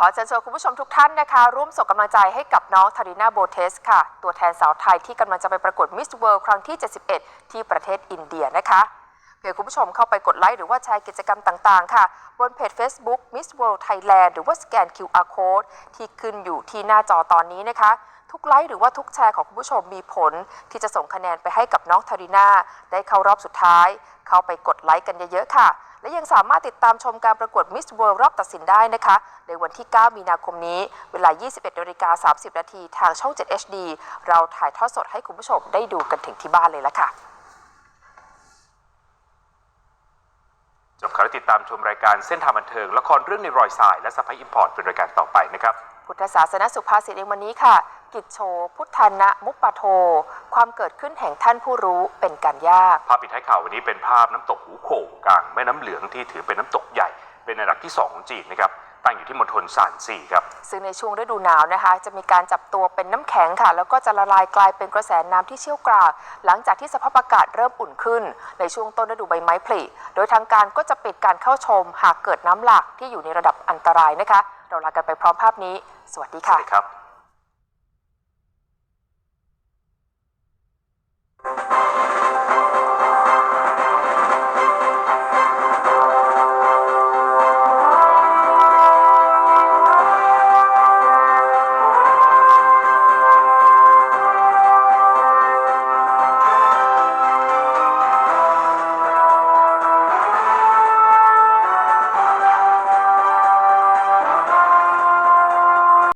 ขอเชิญชวนคุณผู้ชมทุกท่านนะคะ ร่วมส่งกำลังใจให้กับน้องทารินาโบเทสค่ะ ตัวแทนสาวไทยที่กำลังจะไปประกวดมิสเวิลด์ครั้งที่ 71 ที่ประเทศอินเดียนะคะ ยงคุณผู้ชมเข้าไปกดไลค์หรือว่าแชร์กิจกรรมต่าง ๆ ค่ะ บนเพจ Facebook Miss World Thailand หรือว่าสแกน QR Code ที่ขึ้นอยู่ที่หน้าจอตอนนี้นะคะ ทุกไลค์หรือว่าทุกแชร์ของคุณผู้ชมมีผล ที่จะส่งคะแนนไปให้กับน้องทาริน่าได้เข้ารอบสุดท้าย เข้าไปกดไลค์กันเยอะๆค่ะ และยังสามารถติดตามชมการประกวด Miss World รอบตัดสินได้นะคะ ในวันที่ 9 มีนาคมนี้ เวลา 21นาฬิกา30 นาทีทางช่อง 7 HD เราถ่ายทอดสดให้คุณผู้ชมได้ดูกันถึงที่บ้านเลยละค่ะ จบข่าวและติดตามชมรายการเส้นทางบันเทิงละครเรื่องในรอยสาย และสไปอิมพอร์ตเป็นรายการต่อไปนะครับ พุทธศาสนสุภาษิตในวันนี้ค่ะ กิจโช พุทธานะมุปปะโท ความเกิดขึ้นแห่งท่านผู้รู้เป็นการยาก ภาพปิดท้ายข่าววันนี้เป็นภาพน้ำตกหูโขงกลางแม่น้ำเหลืองที่ถือเป็นน้ำตกใหญ่ เป็นอันดับที่2ของจีนนะครับ ตั้งอยู่ที่มณฑลซานซีครับ ซึ่งในช่วงฤดูหนาวนะคะ จะมีการจับตัวเป็นน้ำแข็งค่ะ แล้วก็จะละลายกลายเป็นกระแสน้ำที่เชี่ยวกรากหลังจากที่สภาพอากาศเริ่มอุ่นขึ้น ในช่วงต้นฤดูใบไม้ผลิโดยทางการก็จะปิดการเข้าชม หากเกิดน้ำหลากที่อยู่ในระดับอันตรายนะคะ เราลากันไปพร้อมภาพนี้ สวัสดีสวัค่ะสดีครับ